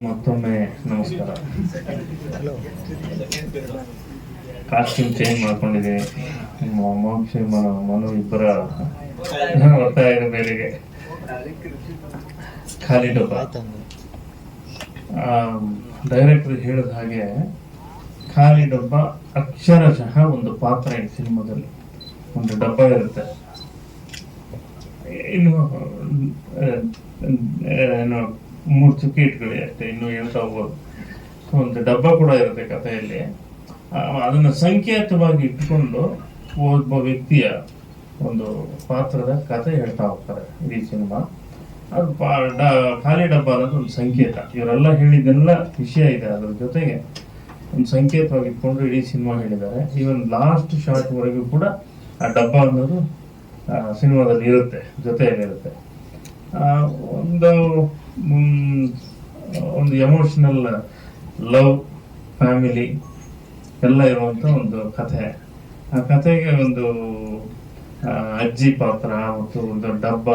ಮತ್ತೊಮ್ಮೆ ನಮಸ್ಕಾರ costume change ಮಾಡ್ಕೊಂಡಿದೆ ಮೋಕ್ಷ ಮನು ಮನು ಇಬ್ಬರ ಒತ್ತಾಯದ ಮೇರೆಗೆ ಖಾಲಿ ಡಬ್ಬ ಡೈರೆಕ್ಟರ್ ಹೇಳಿದ ಹಾಗೆ ಖಾಲಿ ಡಬ್ಬ ಅಕ್ಷರಶಃ ಒಂದು ಪಾತ್ರ ಇದೆ ಸಿನಿಮಾದಲ್ಲಿ ಒಂದು ಡಬ್ಬ ಇರುತ್ತೆ ಇನ್ನು ಏನು ಮೂರು ಚುಕ್ಕಿ ಇಟ್ಕೊಳ್ಳಿ ಅಷ್ಟೇ, ಇನ್ನು ಹೇಳ್ತಾ ಹೋಗ್ಬೋದು ಒಂದು ಡಬ್ಬ ಕೂಡ ಇರುತ್ತೆ ಕಥೆಯಲ್ಲಿ. ಅದನ್ನು ಸಂಕೇತವಾಗಿ ಇಟ್ಕೊಂಡು ಒಬ್ಬ ವ್ಯಕ್ತಿಯ ಒಂದು ಪಾತ್ರದ ಕಥೆ ಹೇಳ್ತಾ ಹೋಗ್ತಾರೆ ಇಡೀ ಸಿನಿಮಾ. ಅದು ಖಾಲಿ ಡಬ್ಬ ಅನ್ನೋದು ಒಂದು ಸಂಕೇತ. ಇವರೆಲ್ಲ ಹೇಳಿದ್ದೆಲ್ಲ ವಿಷಯ ಇದೆ, ಅದ್ರ ಜೊತೆಗೆ ಒಂದು ಸಂಕೇತವಾಗಿ ಇಟ್ಕೊಂಡು ಇಡೀ ಸಿನಿಮಾ ಹೇಳಿದ್ದಾರೆ. ಈವನ್ ಲಾಸ್ಟ್ ಶಾರ್ಟ್ ವರೆಗೂ ಕೂಡ ಆ ಡಬ್ಬ ಅನ್ನೋದು ಸಿನಿಮಾದಲ್ಲಿ ಇರುತ್ತೆ, ಜೊತೆಯಲ್ಲಿರುತ್ತೆ. ಒಂದು ಎಮೋಷನಲ್ ಲವ್ ಫ್ಯಾಮಿಲಿ ಎಲ್ಲ ಇರುವಂತ ಒಂದು ಕಥೆ. ಆ ಕಥೆಗೆ ಒಂದು ಅಜ್ಜಿ ಪಾತ್ರ ಮತ್ತು ಒಂದು ಡಬ್ಬ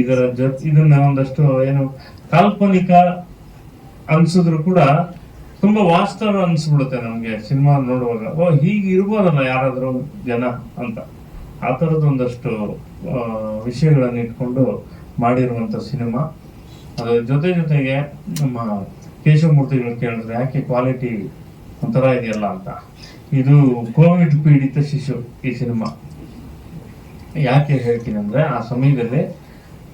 ಇದರ ಜೊತೆ, ಇದನ್ನ ಒಂದಷ್ಟು ಏನು ಕಾಲ್ಪನಿಕ ಅನ್ಸಿದ್ರು ಕೂಡ ತುಂಬಾ ವಾಸ್ತವ ಅನ್ಸ್ಬಿಡುತ್ತೆ ನಮ್ಗೆ ಸಿನಿಮಾ ನೋಡುವಾಗ. ಓ, ಹೀಗೆ ಇರ್ಬೋದಲ್ಲ ಯಾರಾದ್ರೂ ಜನ ಅಂತ. ಆ ತರದ ಒಂದಷ್ಟು ವಿಷಯಗಳನ್ನು ಇಟ್ಕೊಂಡು ಮಾಡಿರುವಂತ ಸಿನಿಮಾ. ಅದರ ಜೊತೆ ಜೊತೆಗೆ ನಮ್ಮ ಕೇಶವಮೂರ್ತಿಗಳು ಕೇಳಿದ್ರೆ, ಯಾಕೆ ಕ್ವಾಲಿಟಿ ಒಂಥರ ಇದೆಯಲ್ಲ ಅಂತ? ಇದು ಕೋವಿಡ್ ಪೀಡಿತ ಶಿಶು ಈ ಸಿನಿಮಾ. ಯಾಕೆ ಹೇಳ್ತೀನಿ ಅಂದ್ರೆ, ಆ ಸಮಯದಲ್ಲಿ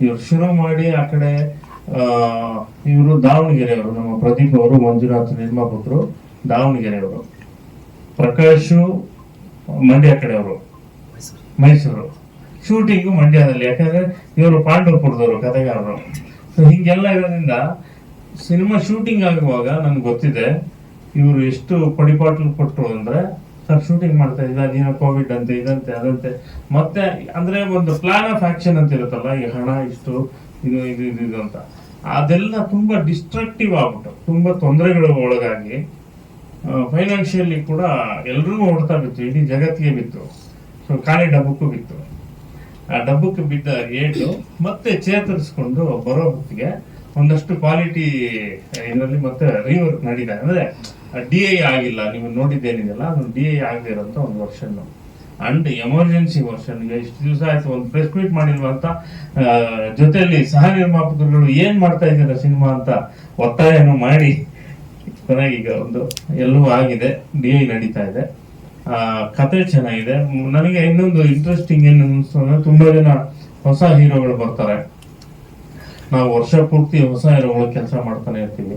ಇವ್ರು ಶುರು ಮಾಡಿ ಆ ಕಡೆ ಇವರು ದಾವಣಗೆರೆಯವರು, ನಮ್ಮ ಪ್ರದೀಪ್ ಅವರು, ಮಂಜುನಾಥ್ ನಿರ್ಮಾಪಕರು, ದಾವಣಗೆರೆಯವರು, ಪ್ರಕಾಶು ಮಂಡ್ಯ ಕಡೆಯವರು, ಮೈಸೂರು. ಶೂಟಿಂಗು ಮಂಡ್ಯದಲ್ಲಿ, ಯಾಕಂದ್ರೆ ಇವರು ಪಾಂಡವಪುರದವರು, ಕಥೆಗಾರರು. ಸೊ ಹಿಂಗೆಲ್ಲ ಇರೋದ್ರಿಂದ ಸಿನಿಮಾ ಶೂಟಿಂಗ್ ಆಗುವಾಗ ನನ್ಗೆ ಗೊತ್ತಿದೆ, ಇವರು ಎಷ್ಟು ಪಡಿಪಾಟ್ಲು ಕೊಟ್ಟರು ಅಂದ್ರೆ, ಸರ್ ಶೂಟಿಂಗ್ ಮಾಡ್ತಾ ಇದ್ದ ಅದೇನೋ ಕೋವಿಡ್ ಅಂತೆ, ಇದಂತೆ, ಅದಂತೆ. ಮತ್ತೆ, ಅಂದ್ರೆ ಒಂದು ಪ್ಲಾನ್ ಆಫ್ ಆಕ್ಷನ್ ಅಂತ ಇರುತ್ತಲ್ಲ, ಈ ಹಣ ಇಷ್ಟು, ಇದು ಇದು ಇದು ಇದು ಅಂತ. ಅದೆಲ್ಲ ತುಂಬಾ ಡಿಸ್ಟ್ರಕ್ಟಿವ್ ಆಗ್ಬಿಟ್ಟು, ತುಂಬಾ ತೊಂದರೆಗಳು ಒಳಗಾಗಿ ಫೈನಾನ್ಷಿಯಲಿ ಕೂಡ ಎಲ್ರಿಗೂ ಹೊಡ್ತಾ ಬಿತ್ತು, ಇಡೀ ಜಗತ್ತಿಗೆ ಬಿತ್ತು. ಸೊ ಖಾಲಿ ಡಬ್ಬಕ್ಕೂ ಬಿತ್ತು. ಆ ಡಬ್ಬಕ್ಕೆ ಬಿದ್ದ ಏಟು ಮತ್ತೆ ಚೇತರಿಸ್ಕೊಂಡು ಬರೋ ಹೊತ್ತಿಗೆ ಒಂದಷ್ಟು ಕ್ವಾಲಿಟಿ ಇದರಲ್ಲಿ ಮತ್ತೆ ರೀವರ್ಕ್ ನಡೀತಾ ಅಂದ್ರೆ ಡಿ ಐ ಆಗಿಲ್ಲ. ನೀವು ನೋಡಿದ್ದೇನಿದೆಯಲ್ಲ, ಅದು ಡಿ ಐ ಆಗದೆ ಇರೋಂಥ ಒಂದು ವರ್ಷನ್ ಅಂಡ್ ಎಮರ್ಜೆನ್ಸಿ ವರ್ಷನ್ಗೆ ಇಷ್ಟು ದಿವಸ ಆಯ್ತು, ಒಂದು ಪ್ರೆಸ್ ಮೀಟ್ ಮಾಡಿಲ್ವ ಅಂತ ಜೊತೆಯಲ್ಲಿ ಸಹ ನಿರ್ಮಾಪಕರುಗಳು ಏನ್ ಮಾಡ್ತಾ ಇದ್ದಾರೆ ಸಿನಿಮಾ ಅಂತ ಒತ್ತಾಯನೂ ಮಾಡಿ ಚೆನ್ನಾಗಿ ಈಗ ಒಂದು ಎಲ್ಲವೂ ಆಗಿದೆ. ಡಿ ಐ ನಡೀತಾ ಇದೆ. ಕತೆ ಚೆನ್ನಾಗಿದೆ. ನನಗೆ ಇನ್ನೊಂದು ಇಂಟ್ರೆಸ್ಟಿಂಗ್ ಏನು ಅನ್ನಿಸ್ತು ಅಂದ್ರೆ, ತುಂಬಾ ಜನ ಹೊಸ ಹೀರೋಗಳು ಬರ್ತಾರೆ. ನಾವು ವರ್ಷ ಪೂರ್ತಿ ಹೊಸ ಹೀರೋಗಳು ಕೆಲಸ ಮಾಡ್ತಾನೆ ಇರ್ತೀವಿ.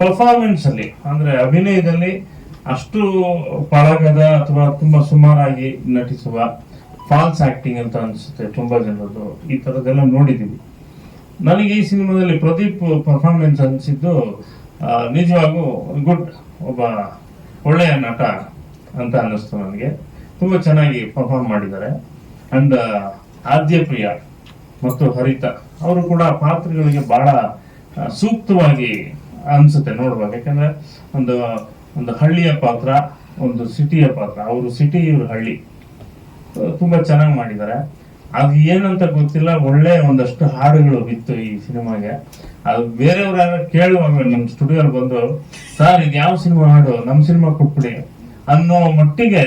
ಪರ್ಫಾರ್ಮೆನ್ಸ್ ಅಲ್ಲಿ, ಅಂದ್ರೆ ಅಭಿನಯದಲ್ಲಿ ಅಷ್ಟು ಪಳಗದ ಅಥವಾ ತುಂಬಾ ಸುಮಾರಾಗಿ ನಟಿಸುವ ಫಾಲ್ಸ್ ಆಕ್ಟಿಂಗ್ ಅಂತ ಅನ್ಸುತ್ತೆ ತುಂಬಾ ಜನರದ್ದು. ಈ ತರದೆಲ್ಲ ನೋಡಿದೀವಿ. ನನಗೆ ಈ ಸಿನಿಮಾದಲ್ಲಿ ಪ್ರದೀಪ್ ಪರ್ಫಾರ್ಮೆನ್ಸ್ ಅನಿಸಿದ್ದು ನಿಜವಾಗೂ ಗುಡ್, ಒಬ್ಬ ಒಳ್ಳೆಯ ನಟ ಅಂತ ಅನ್ನಿಸ್ತು ನನಗೆ. ತುಂಬ ಚೆನ್ನಾಗಿ ಪರ್ಫಾರ್ಮ್ ಮಾಡಿದ್ದಾರೆ. ಅಂಡ್ ಆದ್ಯ ಪ್ರಿಯ ಮತ್ತು ಹರಿತ. ಅವರು ಕೂಡ ಪಾತ್ರಗಳಿಗೆ ಬಹಳ ಸೂಕ್ತವಾಗಿ ಅನ್ಸುತ್ತೆ ನೋಡುವಾಗ ಯಾಕಂದ್ರೆ ಒಂದು ಒಂದು ಹಳ್ಳಿಯ ಪಾತ್ರ, ಒಂದು ಸಿಟಿಯ ಪಾತ್ರ. ಅವರು ಸಿಟಿ, ಇವರು ಹಳ್ಳಿ. ತುಂಬಾ ಚೆನ್ನಾಗಿ ಮಾಡಿದ್ದಾರೆ. ಅದು ಏನಂತ ಗೊತ್ತಿಲ್ಲ, ಒಳ್ಳೆ ಒಂದಷ್ಟು ಹಾಡುಗಳು ಬಿತ್ತು ಈ ಸಿನಿಮಾಗೆ. ಅದು ಬೇರೆಯವ್ರ ಕೇಳುವಾಗ ನಮ್ಮ ಸ್ಟುಡಿಯೋಲ್ಲಿ ಬಂದು, ಸರ್ ಇದು ಯಾವ ಸಿನಿಮಾ ಹಾಡು? ನಮ್ಮ ಸಿನಿಮಾ ಕೊಟ್ಬಿಡಿ. ಅನ್ನೋ ಮಟ್ಟಿಗೆ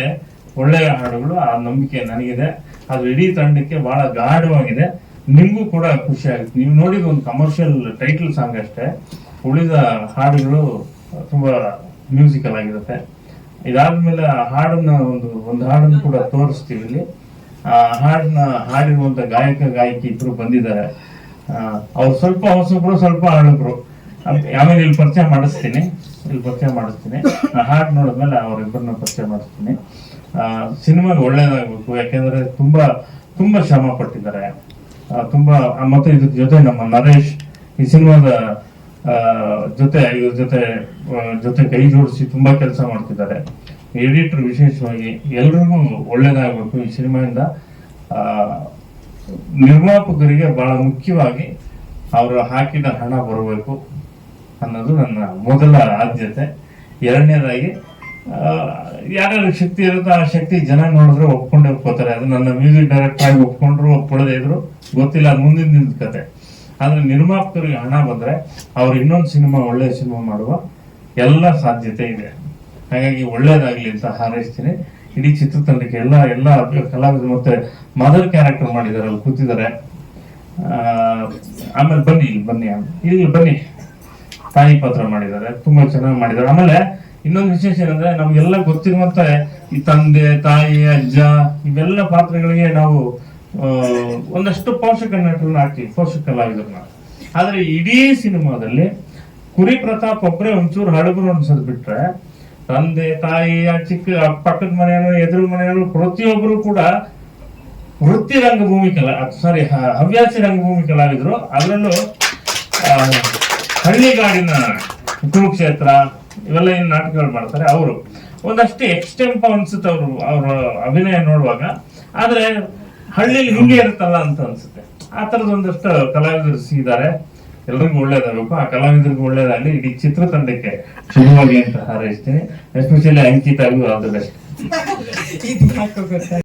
ಒಳ್ಳೆಯ ಹಾಡುಗಳು ಆ ನಂಬಿಕೆ ನನಗಿದೆ. ಅದು ಇಡೀ ತಂಡಕ್ಕೆ ಬಹಳ ಗಾಢವಾಗಿದೆ. ನಿಮಗೂ ಕೂಡ ಖುಷಿ ಆಗುತ್ತೆ. ನೀವು ನೋಡಿದ ಒಂದು ಕಮರ್ಷಿಯಲ್ ಟೈಟಲ್ ಸಾಂಗ್ ಅಷ್ಟೇ. ಉಳಿದ ಹಾಡುಗಳು ತುಂಬ ಮ್ಯೂಸಿಕಲ್ ಆಗಿರುತ್ತೆ. ಇದಾದ್ಮೇಲೆ ಆ ಹಾಡನ್ನ ಒಂದು ಒಂದು ಹಾಡನ್ನು ಕೂಡ ತೋರಿಸ್ತೀವಿ ಇಲ್ಲಿ. ಆ ಹಾಡನ್ನ ಹಾಡಿರುವಂತ ಗಾಯಕ, ಗಾಯಕಿ ಇಬ್ರು ಬಂದಿದ್ದಾರೆ. ಅವ್ರು ಸ್ವಲ್ಪ ಹೊಸಬ್ರು, ಸ್ವಲ್ಪ ಹಳಬ್ರು. ಆಮ್- ಆಮೇಲೆ ಇಲ್ಲಿ ಪರಿಚಯ ಮಾಡಿಸ್ತೀನಿ. ಇಲ್ಲಿ ಪರಿಚಯ ಮಾಡಿಸ್ತೀನಿ. ಆ ಹಾಡು ನೋಡಿದ್ಮೇಲೆ ಅವರಿಬ್ಬರನ್ನ ಪರಿಚಯ ಮಾಡಿಸ್ತೀನಿ. ಸಿನಿಮಾಗೆ ಒಳ್ಳೇದಾಗ್ಬೇಕು. ಯಾಕೆಂದ್ರೆ ತುಂಬಾ ತುಂಬಾ ಶ್ರಮ ಪಟ್ಟಿದ್ದಾರೆ. ತುಂಬಾ ಮತ್ತೆ ಇದ್ರ ಜೊತೆ ನಮ್ಮ ನರೇಶ್ ಈ ಸಿನಿಮಾದ ಜೊತೆ, ಇವ್ರ ಜೊತೆ ಜೊತೆ ಕೈ ಜೋಡಿಸಿ ತುಂಬಾ ಕೆಲಸ ಮಾಡ್ತಿದ್ದಾರೆ. ಎಡಿಟರ್ ವಿಶೇಷವಾಗಿ ಎಲ್ರಿಗೂ ಒಳ್ಳೇದಾಗಬೇಕು ಈ ಸಿನಿಮಾದಿಂದ ನಿರ್ಮಾಪಕರಿಗೆ ಬಹಳ ಮುಖ್ಯವಾಗಿ ಅವರು ಹಾಕಿದ ಹಣ ಬರಬೇಕು ಅನ್ನೋದು ನನ್ನ ಮೊದಲ ಆದ್ಯತೆ. ಎರಡನೇದಾಗಿ ಯಾರ್ಯಾರ ಶಕ್ತಿ ಇರುತ್ತೋ ಆ ಶಕ್ತಿ ಜನ ನೋಡಿದ್ರೆ ಒಪ್ಕೊಂಡೆ ಒಪ್ಕೋತಾರೆ. ಅದು ನನ್ನ ಮ್ಯೂಸಿಕ್ ಡೈರೆಕ್ಟರ್ ಆಗಿ ಒಪ್ಕೊಂಡ್ರು ಒಪ್ಕೊಳ್ಳದೇ ಇದ್ರು. ಗೊತ್ತಿಲ್ಲ, ಅದು ಮುಂದಿನ ಕತೆ. ಆದ್ರೆ ನಿರ್ಮಾಪಕರಿಗೆ ಹಣ ಬಂದ್ರೆ ಅವ್ರು ಇನ್ನೊಂದು ಸಿನಿಮಾ, ಒಳ್ಳೆ ಸಿನಿಮಾ ಮಾಡುವ ಎಲ್ಲ ಸಾಧ್ಯತೆ ಇದೆ. ಹಾಗಾಗಿ ಒಳ್ಳೇದಾಗ್ಲಿ ಅಂತ ಹಾರೈಸ್ತೀನಿ. ಇಡೀ ಚಿತ್ರತಂಡಕ್ಕೆ ಎಲ್ಲ ಎಲ್ಲ ಕಲಾವಿದರು ಮತ್ತೆ ಮದರ್ ಕ್ಯಾರೆಕ್ಟರ್ ಮಾಡಿದ್ದಾರೆ, ಅಲ್ಲಿ ಕೂತಿದ್ದಾರೆ. ಆಮೇಲೆ ಬನ್ನಿ, ಇಲ್ಲಿ ಬನ್ನಿ. ಇಲ್ಲಿ ಬನ್ನಿ. ತಾಯಿ ಪಾತ್ರ ಮಾಡಿದ್ದಾರೆ, ತುಂಬಾ ಚೆನ್ನಾಗಿ ಮಾಡಿದ್ದಾರೆ. ಆಮೇಲೆ ಇನ್ನೊಂದು ವಿಶೇಷ ಏನಂದ್ರೆ ನಮ್ಗೆಲ್ಲ ಗೊತ್ತಿರುವಂತೆ ಈ ತಂದೆ, ತಾಯಿ, ಅಜ್ಜ, ಇವೆಲ್ಲ ಪಾತ್ರಗಳಿಗೆ ನಾವು ಒಂದಷ್ಟು ಪೋಷಕ ನಟರನ್ನ ಹಾಕ್ತೀವಿ ಪೋಷಕ ಕಲಾವಿದರನ್ನ. ಆದ್ರೆ ಇಡೀ ಸಿನಿಮಾದಲ್ಲಿ ಕುರಿ ಪ್ರತಾಪ್ ಒಬ್ಬರೇ ಒಂಚೂರು ಹಡಗರು ಅನ್ಸದ್ ಬಿಟ್ರೆ, ತಂದೆ, ತಾಯಿ, ಆ ಚಿಕ್ಕ ಪಕ್ಕದ ಮನೆಯವರು ಎದುರು ಮನೆಯವರು ಪ್ರತಿಯೊಬ್ಬರು ಕೂಡ ವೃತ್ತಿ ರಂಗಭೂಮಿ ಕಲಾ ಸಾರಿ ಹವ್ಯಾಸಿ ರಂಗಭೂಮಿ ಕಲಾವಿದರು. ಅದರಲ್ಲೂ ಹಳ್ಳಿಗಾಡಿನ ಕುರುಕ್ಷೇತ್ರ ಇವೆಲ್ಲ ಏನ್ ನಾಟಕಗಳು ಮಾಡ್ತಾರೆ? ಅವರು. ಒಂದಷ್ಟು ಎಕ್ಸ್ಟೆಂಪ್ ಅನ್ಸುತ್ತೆ ಅವರು, ಅವರ ಅಭಿನಯ ನೋಡುವಾಗ. ಆದ್ರೆ ಹಳ್ಳಿಯಲ್ಲಿ ಹಿಂಗೆ ಇರುತ್ತಲ್ಲ ಅಂತ ಅನ್ಸುತ್ತೆ. ಆ ತರದ ಒಂದಷ್ಟು ಕಲಾವಿದರು ಸಿಗಿದ್ದಾರೆ ಎಲ್ರಿಗೂ ಒಳ್ಳೇದಾಗಬೇಕು. ಆ ಕಲಾವಿದರಿಗೂ ಒಳ್ಳೇದಾಗಲಿ. ಇಡೀ ಚಿತ್ರತಂಡಕ್ಕೆ ಶುಭವಾಗಿ ಅಂತ ಹಾರೈಸ್ತೀನಿ. ಎಸ್ಪೆಷಲಿ ಅಂಕಿತಾಗೂ ಆಲ್ ದ ಬೆಸ್ಟ್